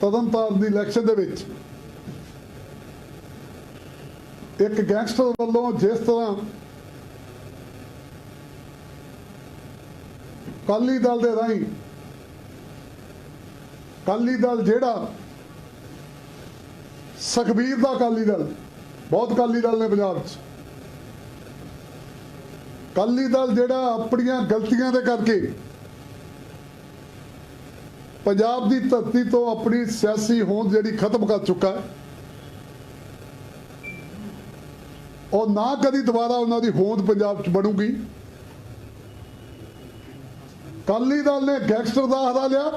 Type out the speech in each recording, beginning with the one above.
ਤਦਨਤਾਰਨ ਦੀ election ਦੇ ਵਿੱਚ ਇੱਕ ਗੈਂਗਸਟਰ ਵੱਲੋਂ ਜਿਸ ਤਰ੍ਹਾਂ ਕਾਲੀ ਦਲ ਦੇ ਰਾਹੀਂ ਕਾਲੀ ਦਲ ਜਿਹੜਾ ਸੁਖਬੀਰ ਦਾ ਕਾਲੀ ਦਲ, ਬਹੁਤ ਕਾਲੀ ਦਲ ਨੇ ਪੰਜਾਬ 'ਚ ਕਾਲੀ ਦਲ ਜਿਹੜਾ ਆਪਣੀਆਂ ਗਲਤੀਆਂ ਦੇ ਕਰਕੇ ਪੰਜਾਬ ਦੀ ਧਰਤੀ ਤੋਂ ਆਪਣੀ ਸਿਆਸੀ ਹੋਂਦ ਜਿਹੜੀ ਖਤਮ ਕਰ ਚੁੱਕਾ ਹੈ, ਉਹ ਨਾ ਕਦੀ ਦੁਬਾਰਾ ਉਹਨਾਂ ਦੀ ਹੋਂਦ ਪੰਜਾਬ 'ਚ ਬਣੂਗੀ। ਕਾਲੀ ਦਲ ਨੇ ਗੈਂਗਸਟਰ ਦਾ ਹਰਾ ਲਿਆ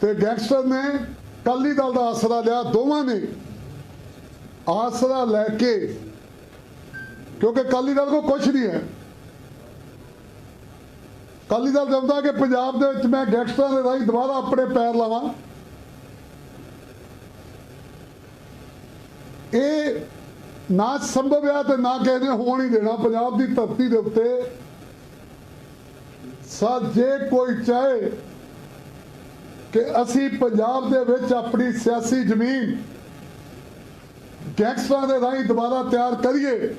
ਤੇ ਗੈਂਗਸਟਰ ਨੇ ਕਾਲੀ ਦਲ ਦਾ ਆਸਰਾ ਲਿਆ, ਦੋਵਾਂ ਨੇ ਆਸਰਾ ਲੈ ਕੇ, ਕਿਉਂਕਿ ਕਾਲੀ ਦਲ ਕੋ ਕੁਝ ਨਹੀਂ ਹੈ। ਅਕਾਲੀ ਦਲ ਚਾਹੁੰਦਾ ਕਿ ਪੰਜਾਬ ਦੇ ਵਿੱਚ ਮੈਂ ਗੈਂਗਸਟਰਾਂ ਦੇ ਰਾਹੀਂ ਦੁਬਾਰਾ ਆਪਣੇ ਪੈਰ ਲਾਵਾਂ। ਇਹ ਨਾ ਸੰਭਵ ਆ ਤੇ ਨਾ ਕਿਸੇ ਨੇ ਹੋਣ ਹੀ ਦੇਣਾ। ਪੰਜਾਬ ਦੀ ਧਰਤੀ ਦੇ ਉੱਤੇ ਸਾ ਜੇ ਕੋਈ ਚਾਹੇ ਕਿ ਅਸੀਂ ਪੰਜਾਬ ਦੇ ਵਿੱਚ ਆਪਣੀ ਸਿਆਸੀ ਜ਼ਮੀਨ ਗੈਂਗਸਟਰਾਂ ਦੇ ਰਾਹੀਂ ਦੁਬਾਰਾ ਤਿਆਰ ਕਰੀਏ,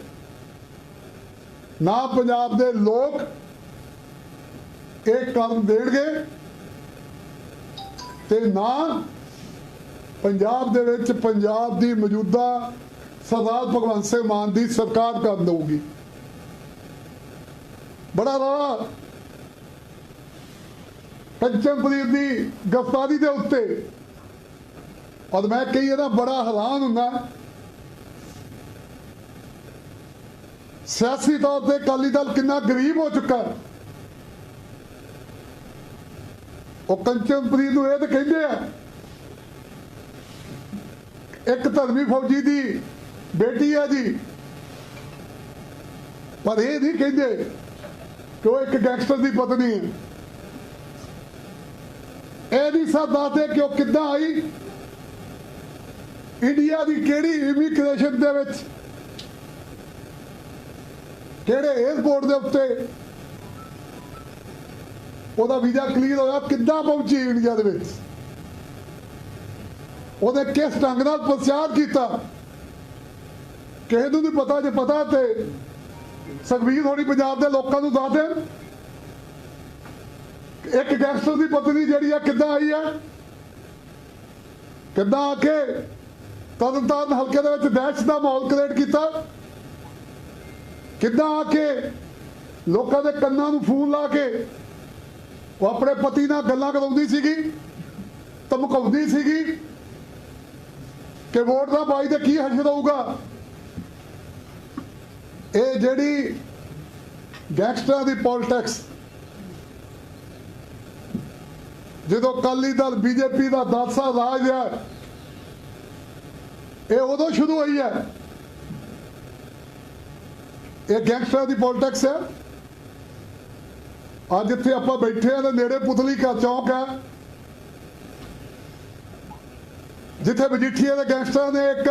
ਨਾ ਪੰਜਾਬ ਦੇ ਲੋਕ ਇਹ ਕਰਨ ਦੇਣਗੇ ਤੇ ਨਾ ਪੰਜਾਬ ਦੇ ਵਿੱਚ ਪੰਜਾਬ ਦੀ ਮੌਜੂਦਾ ਸਰਦਾਰ ਭਗਵੰਤ ਸਿੰਘ ਮਾਨ ਦੀ ਸਰਕਾਰ ਕਰਨ ਦਊਗੀ। ਬੜਾ ਰੌਲਾ। ਪੰਚਮਪ੍ਰੀਤ ਦੀ ਗ੍ਰਿਫਤਾਰੀ ਦੇ ਉੱਤੇ। ਔਰ ਮੈਂ ਕਈ ਇਹਦਾ ਬੜਾ ਹੈਰਾਨ ਹੁੰਦਾ। ਸਿਆਸੀ ਤੌਰ ਤੇ ਅਕਾਲੀ ਦਲ ਕਿੰਨਾ ਗਰੀਬ ਹੋ ਚੁੱਕਾ ਹੈ। ਉਹ ਕੰਚਨਪ੍ਰੀਤ ਨੂੰ ਇਹ ਤਾਂ ਕਹਿੰਦੇ ਆ, ਇੱਕ ਧਰਮੀ ਫੌਜੀ ਦੀ ਬੇਟੀ ਹੈ ਜੀ। ਪਰ ਇਹ ਨਹੀਂ ਕਹਿੰਦੇ ਕਿ ਉਹ ਇੱਕ ਗੈਂਗਸਟਰ ਦੀ ਪਤਨੀ ਹੈ ਇਹ ਨਹੀਂ ਸਭ ਦੱਸਦੇ ਕਿ ਉਹ ਕਿੱਦਾਂ ਆਈ। ਇੰਡੀਆ ਦੀ ਕਿਹੜੀ ਇਮੀਗ੍ਰੇਸ਼ਨ ਦੇ ਵਿੱਚ, ਕਿਹੜੇ 에어ਪੋਰਟ ਦੇ ਉੱਤੇ ਉਹਦਾ ਵੀਜ਼ਾ ਕਲੀਅਰ ਹੋਇਆ ਕਿੱਦਾਂ ਪਹੁੰਚੀ ਇੰਡੀਆ ਦੇ ਵਿੱਚ? ਉਹਨੇ ਕਿਸ ਢੰਗ ਨਾਲ ਪ੍ਰਚਾਰ ਕੀਤਾ? ਕਿਸੇ ਨੂੰ ਨਹੀਂ ਪਤਾ ਜੇ ਪਤਾ ਤੇ ਸੁਖਬੀਰ ਹੋਣੀ ਪੰਜਾਬ ਦੇ ਲੋਕਾਂ ਨੂੰ ਦੱਸ ਦੇਣ। ਇੱਕ ਗੈਂਗਸਟਰ ਦੀ ਪਤਨੀ ਜਿਹੜੀ ਆ, ਕਿੱਦਾਂ ਆਈ ਆ? ਕਿੱਦਾਂ ਆ ਕੇ ਤਰਨਤਾਰਨ ਹਲਕੇ ਦੇ ਵਿੱਚ ਦਹਿਸ਼ਤ ਦਾ ਮਾਹੌਲ ਕ੍ਰੀਏਟ ਕੀਤਾ? ਕਿੱਦਾਂ ਆ ਕੇ ਲੋਕਾਂ ਦੇ ਕੰਨਾਂ ਨੂੰ ਫੋਨ ਲਾ ਕੇ ਉਹ ਆਪਣੇ ਪਤੀ ਨਾਲ ਗੱਲਾਂ ਕਰਾਉਂਦੀ ਸੀਗੀ, ਧਮਕਾਉਂਦੀ ਸੀਗੀ ਕਿ ਵੋਟ ਦਾ ਬਾਈ ਤੇ ਕੀ ਹਸ਼ਰ ਹੋਊਗਾ ਇਹ ਜਿਹੜੀ ਗੈਂਗਸਟਰਾਂ ਦੀ ਪੋਲਿਟਿਕਸ ਜਦੋਂ ਕਾਲੀ ਦਲ ਬੀਜੇਪੀ ਦਾ 10 ਸਾਲ ਰਾਜ ਹੈ, ਇਹ ਉਦੋਂ ਸ਼ੁਰੂ ਹੋਈ ਹੈ। ਇਹ ਗੈਂਗਸਟਰਾਂ ਦੀ ਪੋਲਿਟਿਕਸ ਹੈ। ਅੱਜ ਇੱਥੇ ਆਪਾਂ ਬੈਠੇ ਆ ਤੇ ਨੇੜੇ ਪੁਤਲੀ ਕਾ ਚੌਕ ਹੈ। ਜਿੱਥੇ ਮਜੀਠੀਏ ਦੇ ਗੈਂਗਸਟਰਾਂ ਨੇ ਇੱਕ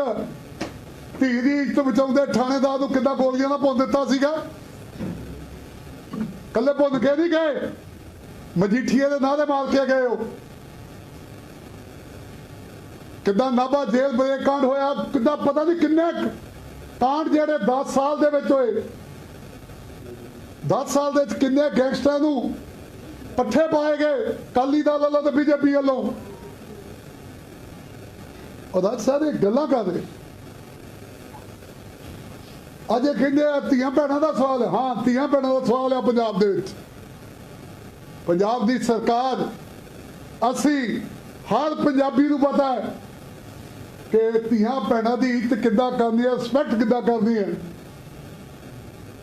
ਧੀ ਦੀ ਇੱਜ਼ਤ ਬਚਾਉਂਦੇ ਥਾਣੇਦਾਰ ਨੂੰ ਕਿੱਦਾਂ ਗੋਲੀਆਂ ਨਾਲ ਭੁੰਨ ਦਿੱਤਾ ਸੀਗਾ? ਕੱਲੇ ਭੁੰਨ ਕੇ ਨਹੀਂ ਗਏ। ਮਜੀਠੀਏ ਦੇ ਨਾਂ ਦੇ ਮਾਰ ਕੇ ਗਏ ਉਹ। ਕਿੱਦਾਂ ਨਾਭਾ ਜੇਲ੍ਹ ਬ੍ਰੇਕ ਕਾਂਡ ਹੋਇਆ, ਕਿੱਦਾਂ ਪਤਾ ਨਹੀਂ ਕਿੰਨੇ ਕਾਂਡ ਜਿਹੜੇ 10 ਸਾਲ ਦੇ ਵਿੱਚ ਹੋਏ। 10 ਸਾਲ ਦੇ ਵਿੱਚ ਕਿੰਨੇ ਗੈਂਗਸਟਰਾਂ ਨੂੰ ਪੱਠੇ ਪਾਏ ਗਏ? ਕਾਲੀ ਦਲ ਵੱਲੋਂ ਤੇ ਬੀਜੇਪੀ ਵੱਲੋਂ। ਉਹਦਾ ਸਾਰੇ ਗੱਲਾਂ ਕਰਦੇ ਅੱਜ ਇਹ ਕਹਿੰਦੇ ਆ, ਧੀਆਂ ਭੈਣਾਂ ਦਾ ਸਵਾਲ। ਹੈ ਹਾਂ ਧੀਆਂ ਭੈਣਾਂ ਦਾ ਸਵਾਲ ਹੈ ਪੰਜਾਬ ਦੇ ਵਿੱਚ। ਪੰਜਾਬ ਦੀ ਸਰਕਾਰ, ਅਸੀਂ ਹਰ ਪੰਜਾਬੀ ਨੂੰ ਪਤਾ ਹੈ ਕਿ ਧੀਆਂ ਭੈਣਾਂ ਦੀ ਇੱਜ਼ਤ ਕਿੱਦਾਂ ਕਰਨੀ ਹੈ ਰਿਸਪੈਕਟ ਕਿੱਦਾਂ ਕਰਨੀ ਹੈ।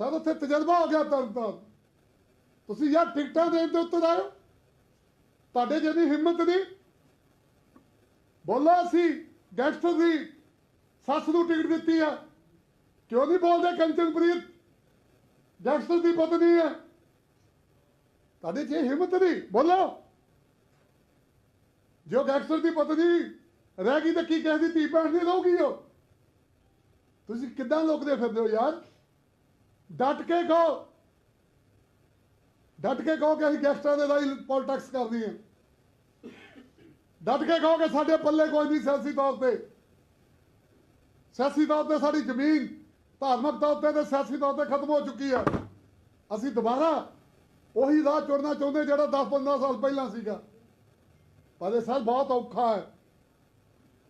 ਸਰ ਉੱਥੇ ਤਜਰਬਾ ਹੋ ਗਿਆ ਤਰਨ ਤਾਰਨ। ਤੁਸੀਂ ਯਾਰ ਟਿਕਟਾਂ ਦੇਣ ਦੇ ਉੱਤੇ ਆਇਓ। ਤੁਹਾਡੇ ਜਿਹਦੀ ਹਿੰਮਤ ਨਹੀਂ, ਬੋਲੋ ਅਸੀਂ ਗੈਂਗਸਟਰ ਦੀ ਸੱਸ ਨੂੰ ਟਿਕਟ ਦਿੱਤੀ ਆ। ਕਿਉਂ ਨਹੀਂ ਬੋਲਦੇ ਕੰਚਨਪ੍ਰੀਤ? ਗੈਂਗਸਟਰ ਦੀ ਪਤਨੀ ਹੈ ਤੁਹਾਡੇ 'ਚ ਇਹ ਹਿੰਮਤ ਨਹੀਂ, ਬੋਲੋ। ਜੋ ਗੈਂਗਸਟਰ ਦੀ ਪਤਨੀ ਰਹਿ ਗਈ ਤਾਂ ਕੀ ਕਹਿੰਦੀ ਧੀ ਭੈਣ ਨਹੀਂ ਰਹੂਗੀ ਉਹ ਤੁਸੀਂ ਕਿੱਦਾਂ ਲੋਕਦੇ ਫਿਰਦੇ ਹੋ ਯਾਰ? ਡਟ ਕੇ ਕਹੋ। ਡਟ ਕੇ ਕਹੋ ਕਿ ਅਸੀਂ ਗੈਸਟਾਂ ਦੇ ਰਾਹੀਂ ਪੋਲਿਟਿਕਸ ਕਰਦੀ ਹੈ। ਡਟ ਕੇ ਕਹੋ ਕਿ ਸਾਡੇ ਪੱਲੇ ਕੋਈ ਨਹੀਂ ਸਿਆਸੀ ਤੌਰ ਤੇ। ਸਿਆਸੀ ਤੌਰ ਤੇ ਸਾਡੀ ਜ਼ਮੀਨ ਧਾਰਮਿਕ ਤੌਰ ਤੇ ਤੇ ਸਿਆਸੀ ਤੌਰ ਤੇ ਖਤਮ ਹੋ ਚੁੱਕੀ ਹੈ। ਅਸੀਂ ਦੁਬਾਰਾ ਉਹੀ ਰਾਹ ਚੁਣਨਾ ਚਾਹੁੰਦੇ ਜਿਹੜਾ 10-15 ਸਾਲ ਪਹਿਲਾਂ ਸੀਗਾ। ਪਰ ਇਹ ਸਰ ਬਹੁਤ ਔਖਾ ਹੈ।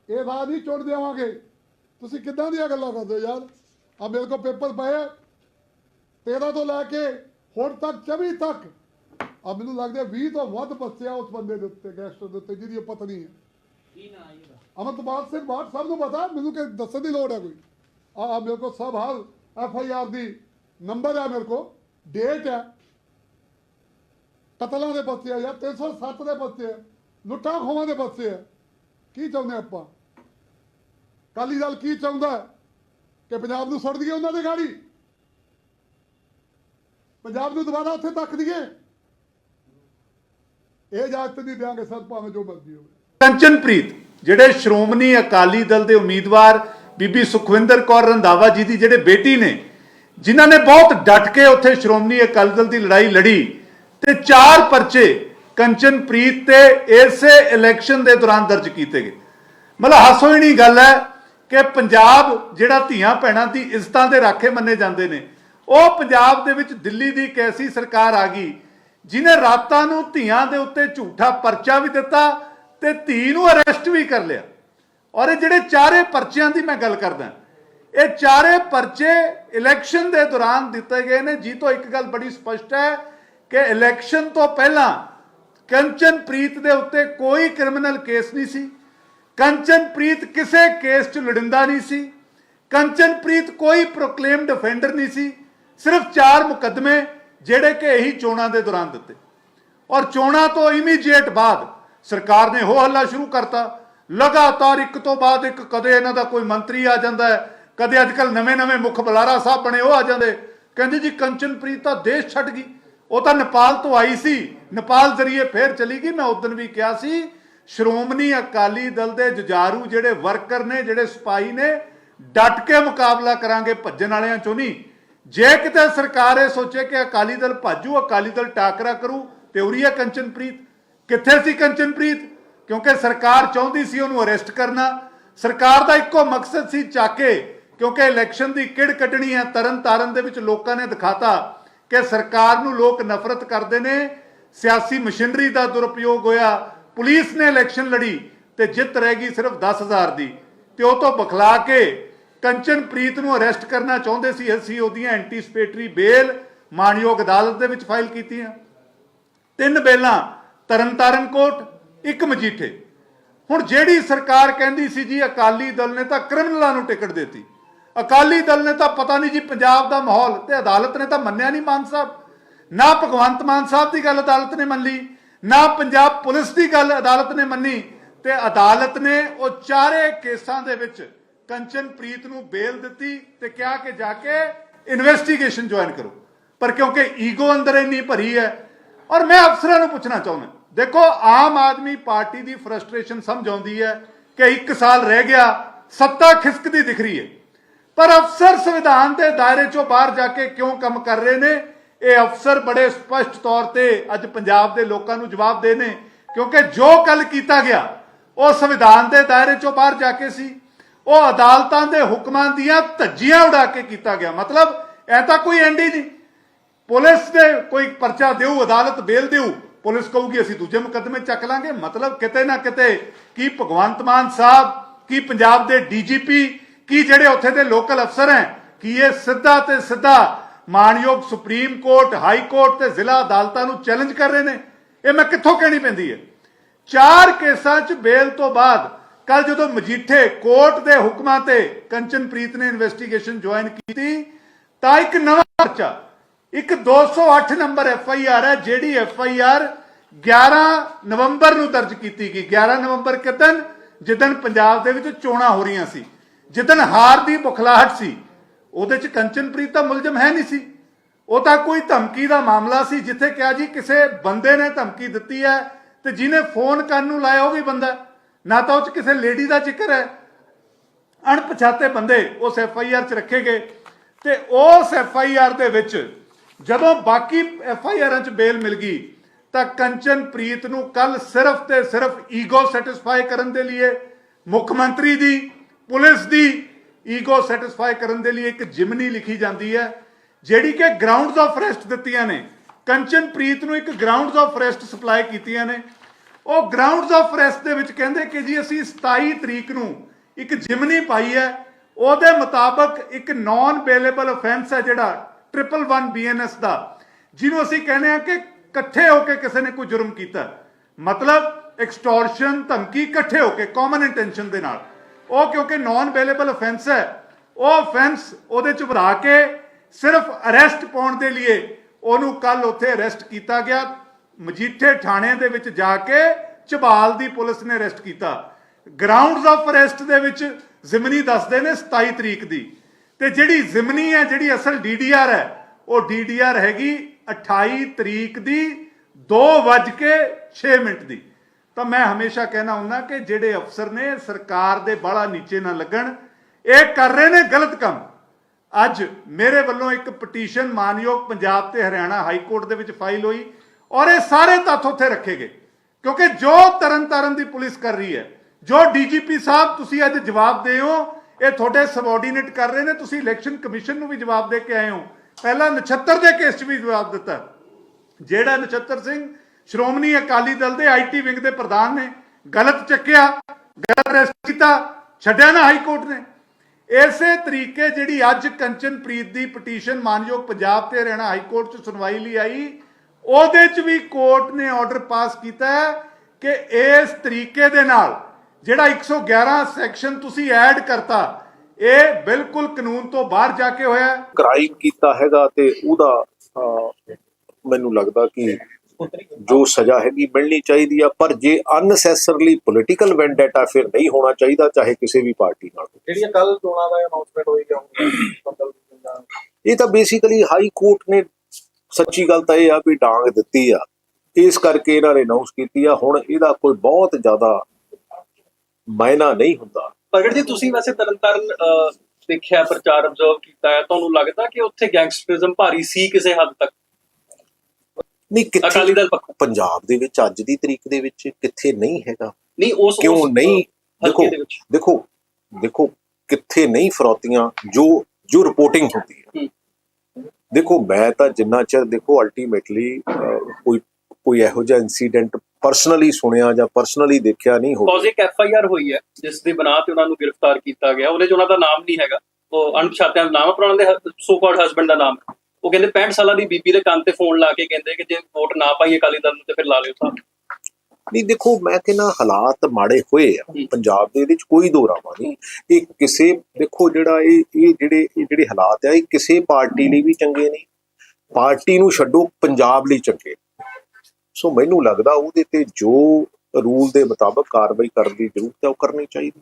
ਇਹ ਰਾਹ ਨਹੀਂ ਚੁਣ ਦੇਵਾਂਗੇ। ਤੁਸੀਂ ਕਿੱਦਾਂ ਦੀਆਂ ਗੱਲਾਂ ਕਰਦੇ ਹੋ ਯਾਰ? ਆ ਮੇਰੇ ਕੋਲ ਪੇਪਰ ਪਏ 13 ਤੋਂ ਲੈ ਕੇ ਹੁਣ ਤੱਕ 24 ਤੱਕ। ਆ ਮੈਨੂੰ ਲੱਗਦਾ 20 ਤੋਂ ਵੱਧ ਬੱਚੇ ਆ ਉਸ ਬੰਦੇ ਦੇ ਉੱਤੇ ਗੈਸਟਰ ਦੇ ਉੱਤੇ ਜਿਹਦੀ ਪਤਨੀ ਹੈ। ਕੀ ਨਾਂ ਇਹਦਾ? ਅਮਰਪਾਲ ਸਿੰਘ ਬਾਟ ਸਭ ਨੂੰ ਪਤਾ ਮੈਨੂੰ ਕਿ ਦੱਸਣ ਦੀ ਲੋੜ ਹੈ ਕੋਈ। ਆ ਆ ਮੇਰੇ ਕੋਲ ਸਭ ਹਾਲ ਐਫ ਆਈ ਆਰ ਦੀ ਨੰਬਰ ਹੈ ਮੇਰੇ ਕੋਲ ਡੇਟ ਹੈ। ਕਤਲਾਂ ਦੇ ਬੱਚੇ ਆ ਜਾਂ 307 ਦੇ ਬੱਚੇ ਆ ਲੁੱਟਾਂ ਖੋਹਾਂ ਦੇ ਬੱਚੇ ਆ। ਕੀ ਚਾਹੁੰਦੇ ਆਪਾਂ? ਕਾਲੀ ਦਲ ਕੀ ਚਾਹੁੰਦਾ? ਕਿ ਪੰਜਾਬ ਨੂੰ ਸੁੱਟ ਦਈਏ ਉਹਨਾਂ ਦੇ ਗਾੜੀ? ਪੰਜਾਬ ਨੂੰ ਦੁਬਾਰਾ ਉੱਥੇ ਤੱਕ ਦਈਏ ਇਹ ਇਜਾਜ਼ਤ ਨਹੀਂ ਦਿਆਂਗੇ ਸਰ ਭਾਵੇਂ ਜੋ ਮਰਜ਼ੀ ਹੋਵੇ। ਕੰਚਨਪ੍ਰੀਤ, ਜਿਹੜੇ ਸ਼੍ਰੋਮਣੀ ਅਕਾਲੀ ਦਲ ਦੇ ਉਮੀਦਵਾਰ ਬੀਬੀ ਸੁਖਵਿੰਦਰ ਕੌਰ ਰੰਧਾਵਾ ਜੀ ਦੀ ਜਿਹੜੇ ਬੇਟੀ ਨੇ, ਜਿਨ੍ਹਾਂ ਨੇ ਬਹੁਤ ਡਟ ਕੇ ਉੱਥੇ ਸ਼੍ਰੋਮਣੀ ਅਕਾਲੀ ਦਲ ਦੀ ਲੜਾਈ ਲੜੀ ਤੇ ਚਾਰ ਪਰਚੇ ਕੰਚਨਪ੍ਰੀਤ ਤੇ ਇਸੇ ਇਲੈਕਸ਼ਨ ਦੇ ਦੌਰਾਨ ਦਰਜ ਕੀਤੇ ਗਏ। ਮਤਲਬ ਹਾਸੋਹੀਣੀ ਗੱਲ ਹੈ ਕਿ ਪੰਜਾਬ ਜਿਹੜਾ ਧੀਆਂ ਭੈਣਾਂ ਦੀ ਇੱਜ਼ਤਾਂ ਦੇ ਰਾਖੇ ਮੰਨੇ ਜਾਂਦੇ ਨੇ ਉਹ ਪੰਜਾਬ ਦੇ ਵਿੱਚ ਦਿੱਲੀ ਦੀ ਇੱਕ ਐਸੀ ਸਰਕਾਰ ਆ ਗਈ ਜਿਨੇ ਰਾਤਾਂ ਨੂੰ ਧੀਆਂ ਦੇ ਉੱਤੇ ਝੂਠਾ ਪਰਚਾ ਵੀ ਦਿੱਤਾ ਤੇ ਧੀ ਨੂੰ ਅਰੈਸਟ ਵੀ ਕਰ ਲਿਆ। ਔਰ ਇਹ ਜਿਹੜੇ ਚਾਰੇ ਪਰਚਿਆਂ ਦੀ ਮੈਂ ਗੱਲ ਕਰਦਾ, ਇਹ ਚਾਰੇ ਪਰਚੇ ਇਲੈਕਸ਼ਨ ਦੇ ਦੌਰਾਨ ਦਿੱਤੇ ਗਏ ਨੇ। ਜੀ ਤੋਂ ਇੱਕ ਗੱਲ ਬੜੀ ਸਪਸ਼ਟ ਹੈ ਕਿ ਇਲੈਕਸ਼ਨ ਤੋਂ ਪਹਿਲਾਂ ਕੰਚਨਪ੍ਰੀਤ ਦੇ ਉੱਤੇ ਕੋਈ ਕ੍ਰਿਮੀਨਲ ਕੇਸ ਨਹੀਂ ਸੀ। ਕੰਚਨਪ੍ਰੀਤ ਕਿਸੇ ਕੇਸ 'ਚ ਲੜਿੰਦਾ ਨਹੀਂ ਸੀ। ਕੰਚਨਪ੍ਰੀਤ ਕੋਈ ਪ੍ਰੋਕਲੇਮਡ ਅਫੈਂਡਰ ਨਹੀਂ ਸੀ। ਸਿਰਫ ਚਾਰ ਮੁਕੱਦਮੇ ਜਿਹੜੇ ਕਿ ਇਹੀ ਚੋਣਾਂ ਦੇ ਦੌਰਾਨ ਦਿੱਤੇ। ਔਰ ਚੋਣਾਂ ਤੋਂ ਇਮੀਡੀਏਟ ਬਾਅਦ ਸਰਕਾਰ ਨੇ ਹੋ ਹੱਲਾ ਸ਼ੁਰੂ ਕਰਤਾ। ਲਗਾਤਾਰ ਇੱਕ ਤੋਂ ਬਾਅਦ ਇੱਕ ਕਦੇ ਇਹਨਾਂ ਦਾ ਕੋਈ ਮੰਤਰੀ ਆ ਜਾਂਦਾ ਹੈ, ਕਦੇ ਅੱਜਕੱਲ ਨਵੇਂ-ਨਵੇਂ ਮੁੱਖ ਬੁਲਾਰਾ ਸਾਹਿਬ ਬਣੇ ਉਹ ਆ ਜਾਂਦੇ। ਕਹਿੰਦੇ ਜੀ ਕੰਚਨਪ੍ਰੀਤ ਤਾਂ ਦੇਸ਼ ਛੱਡ ਗਈ। ਉਹ ਤਾਂ ਨੇਪਾਲ ਤੋਂ ਆਈ ਸੀ। ਨੇਪਾਲ ਜ਼ਰੀਏ ਫੇਰ ਚਲੀ ਗਈ। ਮੈਂ ਉਦੋਂ ਵੀ ਕਿਹਾ ਸੀ, ਸ਼੍ਰੋਮਣੀ ਅਕਾਲੀ ਦਲ ਦੇ ਜੁਝਾਰੂ ਜਿਹੜੇ ਵਰਕਰ ਨੇ, ਜਿਹੜੇ ਸਿਪਾਹੀ ਨੇ, ਡਟ ਕੇ ਮੁਕਾਬਲਾ ਕਰਾਂਗੇ ਭੱਜਣ ਵਾਲਿਆਂ ਚੋਂ ਨਹੀਂ। ਜੇ ਕਿਤੇ ਸਰਕਾਰ ਇਹ ਸੋਚੇ ਕਿ ਅਕਾਲੀ ਦਲ ਭਾਜੂ, ਅਕਾਲੀ ਦਲ ਟਾਕਰਾ ਕਰੂ, ਤੇ ਉਰੀ ਹੈ ਕੰਚਨਪ੍ਰੀਤ। ਕਿੱਥੇ ਸੀ ਕੰਚਨਪ੍ਰੀਤ? ਕਿਉਂਕਿ ਸਰਕਾਰ ਚਾਹੁੰਦੀ ਸੀ ਉਹਨੂੰ ਅਰੈਸਟ ਕਰਨਾ। ਸਰਕਾਰ ਦਾ ਇੱਕੋ ਮਕਸਦ ਸੀ ਚਾਕੇ, ਕਿਉਂਕਿ ਇਲੈਕਸ਼ਨ ਦੀ ਕਿੜ ਕੱਢਣੀ ਹੈ। ਤਰਨ ਤਾਰਨ ਦੇ ਵਿੱਚ ਲੋਕਾਂ ਨੇ ਦਿਖਾਤਾ ਕਿ ਸਰਕਾਰ ਨੂੰ ਲੋਕ ਨਫ਼ਰਤ ਕਰਦੇ ਨੇ। ਸਿਆਸੀ ਮਸ਼ੀਨਰੀ ਦਾ ਦੁਰਉਪਯੋਗ ਹੋਇਆ। ਪੁਲਿਸ ਨੇ ਇਲੈਕਸ਼ਨ ਲੜੀ ਤੇ ਜਿੱਤ ਰਹਿ ਗਈ ਸਿਰਫ 10000 ਦੀ। ਤੇ ਉਹ ਤੋਂ ਬਖਲਾ ਕੇ ਕੰਚਨਪ੍ਰੀਤ ਨੂੰ ਅਰੈਸਟ ਕਰਨਾ ਚਾਹੁੰਦੇ ਸੀ, ਅਸੀਂ ਉਹਦੀਆਂ ਐਂਟੀਸਪੇਟਰੀ ਬੇਲ ਮਾਨਯੋਗ ਅਦਾਲਤ ਦੇ ਵਿੱਚ ਫਾਈਲ ਕੀਤੀਆਂ। ਤਿੰਨ ਬੇਲਾਂ ਤਰਨਤਾਰਨ ਕੋਰਟ, ਇੱਕ ਮਜੀਠੇ। ਹੁਣ ਜਿਹੜੀ ਸਰਕਾਰ ਕਹਿੰਦੀ ਸੀ ਜੀ, ਅਕਾਲੀ ਦਲ ਨੇ ਤਾਂ ਕ੍ਰਿਮੀਨਲਾਂ ਨੂੰ ਟਿਕਟ ਦਿੱਤੀ। ਅਕਾਲੀ ਦਲ ਨੇ ਤਾਂ ਪਤਾ ਨਹੀਂ ਜੀ ਪੰਜਾਬ ਦਾ ਮਾਹੌਲ, ਤੇ ਅਦਾਲਤ ਨੇ ਤਾਂ ਮੰਨਿਆ ਨਹੀਂ ਮਾਨ ਸਾਹਿਬ। ਨਾ ਭਗਵੰਤ ਮਾਨ ਸਾਹਿਬ ਦੀ ਗੱਲ ਅਦਾਲਤ ਨੇ ਮੰਨ ਲਈ ਨਾ ਪੰਜਾਬ ਪੁਲਿਸ ਦੀ ਗੱਲ ਅਦਾਲਤ ਨੇ ਮੰਨੀ, ਤੇ ਅਦਾਲਤ ਨੇ ਉਹ ਚਾਰੇ ਕੇਸਾਂ ਦੇ ਵਿੱਚ ਕੰਚਨਪ੍ਰੀਤ ਨੂੰ ਬੇਲ ਦਿੱਤੀ ਤੇ ਕਿਹਾ ਕਿ ਜਾ ਕੇ ਇਨਵੈਸਟੀਗੇਸ਼ਨ ਜੁਆਇਨ ਕਰੋ। ਪਰ ਕਿਉਂਕਿ ਈਗੋ ਅੰਦਰ ਇੰਨੀ ਭਰੀ ਹੈ, ਔਰ ਮੈਂ ਅਫਸਰਾਂ ਨੂੰ ਪੁੱਛਣਾ ਚਾਹੁੰਦਾ ਦੇਖੋ, ਆਮ ਆਦਮੀ ਪਾਰਟੀ ਦੀ ਫਰਸਟ੍ਰੇਸ਼ਨ ਸਮਝ ਆਉਂਦੀ ਹੈ ਕਿ 1 ਸਾਲ ਰਹਿ ਗਿਆ, ਸੱਤਾ ਖਿਸਕਦੀ ਦਿਖ ਰਹੀ ਹੈ। ਪਰ ਅਫਸਰ ਸੰਵਿਧਾਨ ਦੇ ਦਾਇਰੇ ਚੋਂ ਬਾਹਰ ਜਾ ਕੇ ਕਿਉਂ ਕੰਮ ਕਰ ਰਹੇ ਨੇ? ਇਹ ਅਫਸਰ ਬੜੇ ਸਪਸ਼ਟ ਤੌਰ ਤੇ ਅੱਜ ਪੰਜਾਬ ਦੇ ਲੋਕਾਂ ਨੂੰ ਜਵਾਬ ਦੇ ਨੇ, ਕਿਉਂਕਿ ਜੋ ਕੱਲ ਕੀਤਾ ਗਿਆ, ਉਹ ਸੰਵਿਧਾਨ ਦੇ ਦਾਇਰੇ ਚੋਂ ਬਾਹਰ ਜਾ ਕੇ ਸੀ। ਉਹ ਅਦਾਲਤਾਂ ਦੇ ਹੁਕਮਾਂ ਦੀਆਂ ਧੱਜੀਆਂ ਉਡਾ ਕੇ ਕੀਤਾ ਗਿਆ। ਮਤਲਬ ਐ ਤਾਂ ਕੋਈ ਐਂਡ ਐਂਡੀ ਨਹੀਂ। ਪੁਲਿਸ ਦੇ ਕੋਈ ਪਰਚਾ ਦੇਊ, ਅਦਾਲਤ ਬੇਲ ਦੇਊ, ਪੁਲਿਸ ਕਹੂਗੀ, ਅਸੀਂ ਦੂਜੇ ਮੁਕੱਦਮੇ ਚੱਕ ਲਾਂਗੇ। ਮਤਲਬ ਕਿਤੇ ਨਾ ਕਿਤੇ ਕੀ ਭਗਵੰਤ ਮਾਨ ਸਾਹਿਬ, ਕੀ ਪੰਜਾਬ ਦੇ ਡੀਜੀਪੀ, ਕੀ ਜਿਹੜੇ ਉੱਥੇ ਦੇ ਲੋਕਲ ਅਫਸਰ ਹੈ, ਕੀ ਇਹ ਸਿੱਧਾ ਤੇ ਸਿੱਧਾ ਮਾਨਯੋਗ ਸੁਪਰੀਮ ਕੋਰਟ, ਹਾਈ ਕੋਰਟ ਤੇ ਜ਼ਿਲ੍ਹਾ ਅਦਾਲਤਾਂ ਨੂੰ ਚੈਲੰਜ ਕਰ ਰਹੇ ਨੇ? ਇਹ ਮੈਂ ਕਿੱਥੋਂ ਕਹਿਣੀ ਪੈਂਦੀ ਹੈ? ਚਾਰ ਕੇਸਾਂ 'ਚ ਬੇਲ ਤੋਂ ਬਾਅਦ ਕੱਲ ਜਦੋਂ ਮਜੀਠੇ ਕੋਰਟ ਦੇ ਹੁਕਮਾਂ ਤੇ ਕੰਚਨਪ੍ਰੀਤ ਨੇ ਇਨਵੈਸਟੀਗੇਸ਼ਨ ਜੁਆਇਨ ਕੀਤੀ, ਤਾਂ ਇੱਕ ਨਵਾਂ ਪਰਚਾ, ਇੱਕ 208 ਨੰਬਰ ਐਫ ਆਈ ਆਰ ਹੈ, ਜਿਹੜੀ ਐਫ ਆਈ ਆਰ 11 ਨਵੰਬਰ ਨੂੰ ਦਰਜ ਕੀਤੀ ਗਈ। 11 ਨਵੰਬਰ ਕਿਦਨ? ਜਿੱਦਣ ਪੰਜਾਬ ਦੇ ਵਿੱਚ ਚੋਣਾਂ ਹੋ ਰਹੀਆਂ ਸੀ। ਜਿੱਦਣ ਹਾਰ ਦੀ ਬੁਖਲਾਹਟ ਸੀ, ਉਹਦੇ ਚ ਕੰਚਨਪ੍ਰੀਤ ਤਾਂ ਮੁਲਜ਼ਮ ਹੈ ਨਹੀਂ ਸੀ। ਉਹ ਤਾਂ ਕੋਈ ਧਮਕੀ ਦਾ ਮਾਮਲਾ ਸੀ, ਜਿੱਥੇ ਕਿਹਾ ਜੀ ਕਿਸੇ ਬੰਦੇ ਨੇ ਧਮਕੀ ਦਿੱਤੀ ਹੈ ਤੇ ਜਿਹਨੇ ਫੋਨ ਕਰਨ ਨੂੰ ਲਾਇਆ ਉਹ ਵੀ ਬੰਦਾ ਨਾ ਤਾਂ ਉਹ ਚ ਕਿਸੇ ਲੇਡੀ ਦਾ ਜ਼ਿਕਰ ਹੈ। ਅਣਪਛਾਤੇ ਬੰਦੇ ਉਸ ਐਫ ਆਈ ਆਰ 'ਚ ਰੱਖੇ ਗਏ ਤੇ ਉਸ ਐਫ ਆਈ ਆਰ ਦੇ ਵਿੱਚ ਜਦੋਂ ਬਾਕੀ ਐਫ ਆਈ ਆਰਾਂ 'ਚ ਬੇਲ ਮਿਲ ਗਈ, ਤਾਂ ਕੰਚਨਪ੍ਰੀਤ ਨੂੰ ਕੱਲ ਸਿਰਫ ਤੇ ਸਿਰਫ ਈਗੋ ਸੈਟੀਸਫਾਈ ਕਰਨ ਦੇ ਲਈ ਮੁੱਖ ਮੰਤਰੀ ਦੀ, ਪੁਲਿਸ ਦੀ ਈਗੋ ਸੈਟੀਸਫਾਈ ਕਰਨ ਦੇ ਲਈ ਇੱਕ ਜਿਮਨੀ ਲਿਖੀ ਜਾਂਦੀ ਹੈ, ਜਿਹੜੀ ਕਿ ਗਰਾਊਂਡਸ ਆਫ ਰੈਸਟ ਦਿੱਤੀਆਂ ਨੇ। ਕੰਚਨਪ੍ਰੀਤ ਨੂੰ ਇੱਕ ਗਰਾਊਂਡਸ ਆਫ ਰੈਸਟ ਸਪਲਾਈ ਕੀਤੀਆਂ ਨੇ। ਉਹ ਗਰਾਊਂਡਸ ਆਫ ਅਰੈਸਟ ਦੇ ਵਿੱਚ ਕਹਿੰਦੇ ਕਿ ਜੀ ਅਸੀਂ 27 ਤਰੀਕ ਨੂੰ ਇੱਕ ਜਿਮਨੀ ਪਾਈ ਹੈ। ਉਹਦੇ ਮੁਤਾਬਕ ਇੱਕ ਨਾਨ ਬੇਲੇਬਲ ਅਫੈਂਸ ਹੈ ਜਿਹੜਾ 111 ਬੀਐਨਐਸ ਦਾ, ਜਿਹਨੂੰ ਅਸੀਂ ਕਹਿੰਦੇ ਆ ਕਿ ਇਕੱਠੇ ਹੋ ਕੇ ਕਿਸੇ ਨੇ ਕੋਈ ਜੁਰਮ ਕੀਤਾ। ਮਤਲਬ ਐਕਸਟੋਰਸ਼ਨ ਧਮਕੀ ਇਕੱਠੇ ਹੋ ਕੇ ਕਾਮਨ ਇੰਟੈਂਸ਼ਨ ਦੇ ਨਾਲ। ਉਹ ਕਿਉਂਕਿ ਨਾਨ ਬੇਲੇਬਲ ਅਫੈਂਸ ਹੈ, ਉਹ ਅਫੈਂਸ ਉਹਦੇ ਚ ਭਰਾ ਕੇ ਸਿਰਫ ਅਰੈਸਟ ਪਾਉਣ ਦੇ ਲਈ ਉਹਨੂੰ ਕੱਲ ਉੱਥੇ ਅਰੈਸਟ ਕੀਤਾ ਗਿਆ। ਮਜੀਠੇ ਥਾਣੇ ਦੇ ਵਿੱਚ ਜਾ ਕੇ ਚਬਾਲ ਦੀ ਪੁਲਿਸ ਨੇ ਅਰੈਸਟ ਕੀਤਾ। ਗਰਾਊਂਡਸ ਆਫ ਅਰੈਸਟ ਦੇ ਵਿੱਚ ਜ਼ਿਮਨੀ ਦੱਸਦੇ ਨੇ 27 ਤਰੀਕ ਦੀ। ਤੇ ਜਿਹੜੀ ਜ਼ਿਮਨੀ ਹੈ, ਜਿਹੜੀ ਅਸਲ ਡੀਡੀਆਰ ਹੈ, ਉਹ ਡੀਡੀਆਰ ਹੈਗੀ 28 ਤਰੀਕ ਦੀ 2:06 ਮਿੰਟ ਦੀ। ਤਾਂ ਮੈਂ ਹਮੇਸ਼ਾ ਕਹਿਣਾ ਹੁੰਦਾ ਕਿ ਜਿਹੜੇ ਅਫਸਰ ਨੇ, ਸਰਕਾਰ ਦੇ ਬਾਲਾ ਨੀਚੇ ਨਾ ਲੱਗਣ। ਇਹ ਕਰ ਰਹੇ ਨੇ ਗਲਤ ਕੰਮ। ਅੱਜ ਮੇਰੇ ਵੱਲੋਂ ਇੱਕ ਪਟੀਸ਼ਨ ਮਾਨਯੋਗ ਪੰਜਾਬ ਤੇ ਹਰਿਆਣਾ ਹਾਈ ਕੋਰਟ ਦੇ ਵਿੱਚ ਫਾਈਲ ਹੋਈ। ਔਰ ਇਹ ਸਾਰੇ ਤੱਥ ਉੱਥੇ ਰੱਖੇ ਗਏ। ਕਿਉਂਕਿ ਜੋ ਤਰਨਤਾਰਨ ਦੀ ਪੁਲਿਸ ਕਰ ਰਹੀ ਹੈ, ਜੋ ਡੀਜੀਪੀ ਸਾਹਿਬ ਤੁਸੀਂ ਅੱਜ ਜਵਾਬ ਦਿਓ ਇਹ ਤੁਹਾਡੇ ਸਬਆਰਡੀਨੇਟ ਕਰ ਰਹੇ ਨੇ, ਤੁਸੀਂ ਇਲੈਕਸ਼ਨ ਕਮਿਸ਼ਨ ਨੂੰ ਵੀ ਜਵਾਬ ਦੇ ਕੇ ਆਏ ਹੋ। ਪਹਿਲਾਂ ਨਛੱਤਰ ਦੇ ਕੇਸ 'ਚ ਵੀ ਜਵਾਬ ਦਿੱਤਾ। ਜਿਹੜਾ ਨਛੱਤਰ ਸਿੰਘ ਸ਼੍ਰੋਮਣੀ ਅਕਾਲੀ ਦਲ ਦੇ ਆਈਟੀ ਵਿੰਗ ਦੇ ਪ੍ਰਧਾਨ ਨੇ, ਗਲਤ ਚੱਕਿਆ, ਗਲਤ ਅਰੈਸਟ ਕੀਤਾ, ਛੱਡਿਆ ਨਾ ਹਾਈ ਕੋਰਟ ਨੇ। ਇਸੇ ਤਰੀਕੇ ਜਿਹੜੀ ਅੱਜ ਕੰਚਨਪ੍ਰੀਤ ਦੀ ਪਟੀਸ਼ਨ ਮਾਨਯੋਗ ਪੰਜਾਬ ਤੇ ਹਰਿਆਣਾ ਹਾਈ ਕੋਰਟ 'ਚ ਸੁਣਵਾਈ ਲਈ ਆਈ ਉਹਦੇ 'ਚ ਵੀ ਕੋਰਟ ਨੇ ਆਰਡਰ ਪਾਸ ਕੀਤਾ ਹੈ ਕਿ ਇਸ ਤਰੀਕੇ ਦੇ ਨਾਲ ਜਿਹੜਾ 111 ਸੈਕਸ਼ਨ ਤੁਸੀਂ ਐਡ ਕਰਤਾ ਇਹ ਬਿਲਕੁਲ ਕਾਨੂੰਨ ਤੋਂ ਬਾਹਰ ਜਾ ਕੇ ਹੋਇਆ ਹੈ। ਕ੍ਰਾਈਮ ਕੀਤਾ ਹੈਗਾ ਤੇ ਉਹਦਾ ਮੈਨੂੰ ਲੱਗਦਾ ਕਿ ਜੋ ਸਜ਼ਾ ਹੈਗੀ ਮਿਲਣੀ ਚਾਹੀਦੀ ਆ ਪਰ ਜੇ ਅਨਸੈਸਰਲੀ ਪੋਲੀਟੀਕਲ ਵੈਂਡੇਟਾ ਫਿਰ ਨਹੀਂ ਹੋਣਾ ਚਾਹੀਦਾ ਚਾਹੇ ਕਿਸੇ ਵੀ ਪਾਰਟੀ ਨਾਲ ਜਿਹੜੀਆਂ ਕੱਲ ਚੋਣਾਂ ਦਾ ਅਨਾਉਂਸਮੈਂਟ ਹੋਈ ਜਾਊਗਾ ਇਹ ਤਾਂ ਬੇਸਿਕਲੀ ਹਾਈ ਕੋਰਟ ਨੇ ਸੱਚੀ ਗੱਲ ਤਾਂ ਇਹ ਆ ਵੀ ਡਾਂਗ ਦਿੱਤੀ ਆ। ਇਸ ਕਰਕੇ ਇਹਨਾਂ ਨੇ ਅਨਾਉਂਸ ਕੀਤੀ ਆ। ਹੁਣ ਇਹਦਾ ਕੋਈ ਬਹੁਤ ਜ਼ਿਆਦਾ ਮਾਇਨਾ ਨਹੀਂ ਹੁੰਦਾ। ਪ੍ਰਗਟ ਜੀ ਤੁਸੀਂ ਵੈਸੇ ਤਰਨਤਾਰਨ ਦੇਖਿਆ ਪ੍ਰਚਾਰ ਅਬਜ਼ਰਵ ਕੀਤਾ ਹੈ। ਤੁਹਾਨੂੰ ਲੱਗਦਾ ਕਿ ਉੱਥੇ ਗੈਂਗਸਟਰਿਜ਼ਮ ਭਾਰੀ ਸੀ ਕਿਸੇ ਹੱਦ ਤੱਕ? ਨਹੀਂ ਅਕਾਲੀ ਕਿੱਥੇ ਦਲ ਪੱਖੋਂ। ਪੰਜਾਬ ਦੇ ਵਿੱਚ ਅੱਜ ਦੀ ਤਰੀਕ ਦੇ ਵਿੱਚ ਕਿੱਥੇ ਨਹੀਂ ਹੈਗਾ। ਨਹੀਂ ਉਸ ਕਿਉਂ ਨਹੀਂ? ਦੇਖੋ ਦੇਖੋ ਦੇਖੋ ਕਿੱਥੇ ਨਹੀਂ ਫਰੌਤੀਆਂ ਜੋ ਜੋ ਰਿਪੋਰਟਿੰਗ ਹੁੰਦੀ ਹੂੰ। ਦੇਖੋ, ਮੈਂ ਤਾਂ ਜਿੰਨਾ ਚਿਰ ਦੇਖੋ ਅਲਟੀਮੇਟਲੀ ਕੋਈ ਕੋਈ ਇਹੋ ਜਿਹਾ ਇਨਸੀਡੈਂਟ ਪਰਸਨਲੀ ਸੁਣਿਆ ਜਾਂ ਪਰਸਨਲੀ ਦੇਖਿਆ ਨਹੀਂ ਕਾਜ਼ ਹੋਵੇ ਐਫ ਆਈ ਆਰ ਹੋਈ ਹੈ, ਜਿਸ ਦੇ ਬਣਾ ਤੇ ਉਹਨਾਂ ਨੂੰ ਗ੍ਰਿਫਤਾਰ ਕੀਤਾ ਗਿਆ। ਉਹਦੇ ਚ ਉਹਨਾਂ ਦਾ ਨਾਮ ਨਹੀਂ ਹੈਗਾ। ਉਹ ਅਣਪਛਾਤਿਆਂ ਦਾ ਨਾਮ ਪਰ ਉਹਨਾਂ ਦੇ ਸੋ ਕਾਲਡ ਹਸਬੰਡ ਦਾ ਨਾਮ। ਉਹ ਕਹਿੰਦੇ 65 ਸਾਲਾਂ ਦੀ ਬੀਬੀ ਦੇ ਕੰਨ ਤੇ ਫੋਨ ਲਾ ਕੇ ਕਹਿੰਦੇ ਕਿ ਜੇ ਵੋਟ ਨਾ ਪਾਈਏ ਅਕਾਲੀ ਦਲ ਨੂੰ ਤੇ ਫਿਰ ਲਾ ਲਿਓ ਸਾਹਿਬ ਨਹੀਂ ਦੇਖੋ ਮੈਂ ਕਹਿੰਦਾ ਹਾਲਾਤ ਮਾੜੇ ਹੋਏ ਆ। ਪੰਜਾਬ ਦੇ ਵਿੱਚ ਕੋਈ ਦੋ ਰਾਵਾਂ ਨਹੀਂ। ਇਹ ਕਿਸੇ ਦੇਖੋ ਜਿਹੜਾ ਇਹ ਇਹ ਜਿਹੜੇ ਇਹ ਜਿਹੜੇ ਹਾਲਾਤ ਆ ਇਹ ਕਿਸੇ ਪਾਰਟੀ ਲਈ ਵੀ ਚੰਗੇ ਨਹੀਂ। ਪਾਰਟੀ ਨੂੰ ਛੱਡੋ ਪੰਜਾਬ ਲਈ ਚੰਗੇ। ਸੋ ਮੈਨੂੰ ਲੱਗਦਾ ਉਹਦੇ ਤੇ ਜੋ ਰੂਲ ਦੇ ਮੁਤਾਬਕ ਕਾਰਵਾਈ ਕਰਨ ਦੀ ਜ਼ਰੂਰਤ ਹੈ ਉਹ ਕਰਨੀ ਚਾਹੀਦੀ।